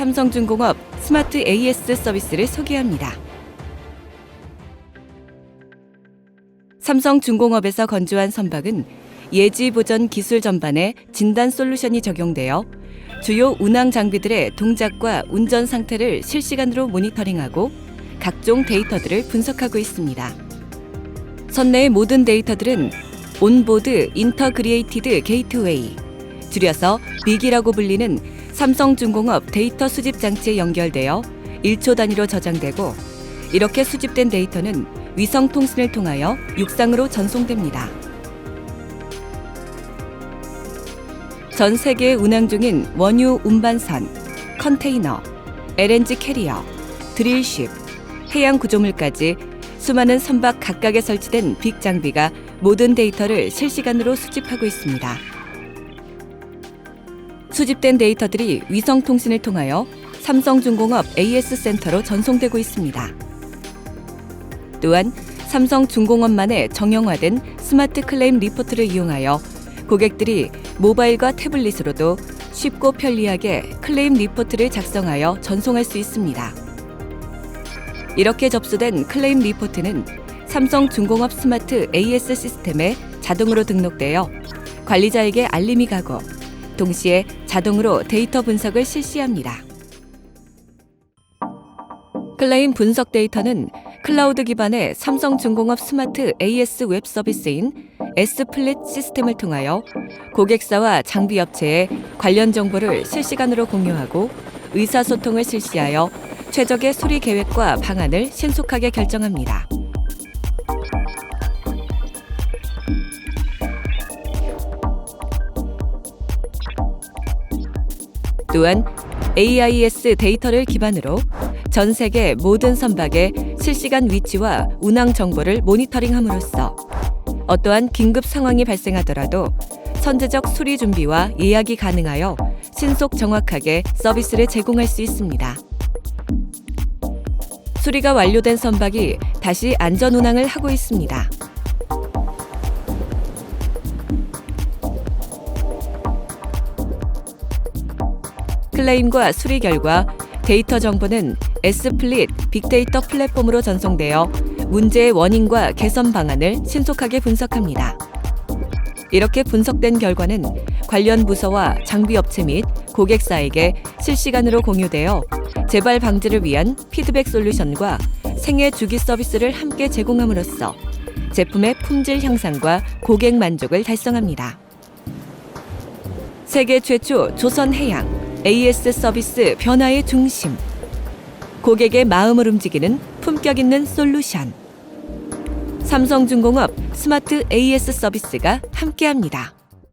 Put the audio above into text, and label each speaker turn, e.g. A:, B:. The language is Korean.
A: 삼성중공업 스마트 AS 서비스를 소개합니다. 삼성중공업에서 건조한 선박은 예지 보전 기술 전반에 진단 솔루션이 적용되어 주요 운항 장비들의 동작과 운전 상태를 실시간으로 모니터링하고 각종 데이터들을 분석하고 있습니다. 선내의 모든 데이터들은 온보드 인터그리에이티드 게이트웨이, 줄여서 빅이라고 불리는 삼성중공업 데이터 수집 장치에 연결되어 1초 단위로 저장되고 이렇게 수집된 데이터는 위성 통신을 통하여 육상으로 전송됩니다. 전 세계에 운항 중인 원유 운반선, 컨테이너, LNG 캐리어, 드릴쉽, 해양 구조물까지 수많은 선박 각각에 설치된 빅 장비가 모든 데이터를 실시간으로 수집하고 있습니다. 수집된 데이터들이 위성 통신을 통하여 삼성중공업 AS 센터로 전송되고 있습니다. 또한 삼성중공업만의 정형화된 스마트 클레임 리포트를 이용하여 고객들이 모바일과 태블릿으로도 쉽고 편리하게 클레임 리포트를 작성하여 전송할 수 있습니다. 이렇게 접수된 클레임 리포트는 삼성중공업 스마트 AS 시스템에 자동으로 등록되어 관리자에게 알림이 가고 동시에 자동으로 데이터 분석을 실시합니다. 클레임 분석 데이터는 클라우드 기반의 삼성중공업 스마트 AS 웹 서비스인 S플릿 시스템을 통하여 고객사와 장비 업체에 관련 정보를 실시간으로 공유하고 의사소통을 실시하여 최적의 수리 계획과 방안을 신속하게 결정합니다. 또한 AIS 데이터를 기반으로 전 세계 모든 선박의 실시간 위치와 운항 정보를 모니터링함으로써 어떠한 긴급 상황이 발생하더라도 선제적 수리 준비와 예약이 가능하여 신속 정확하게 서비스를 제공할 수 있습니다. 수리가 완료된 선박이 다시 안전 운항을 하고 있습니다. 클레임과 수리 결과 데이터 정보는 S플릿 빅데이터 플랫폼으로 전송되어 문제의 원인과 개선 방안을 신속하게 분석합니다. 이렇게 분석된 결과는 관련 부서와 장비 업체 및 고객사에게 실시간으로 공유되어 재발 방지를 위한 피드백 솔루션과 생애 주기 서비스를 함께 제공함으로써 제품의 품질 향상과 고객 만족을 달성합니다. 세계 최초 조선 해양 AS 서비스 변화의 중심. 고객의 마음을 움직이는 품격 있는 솔루션. 삼성중공업 스마트 AS 서비스가 함께합니다.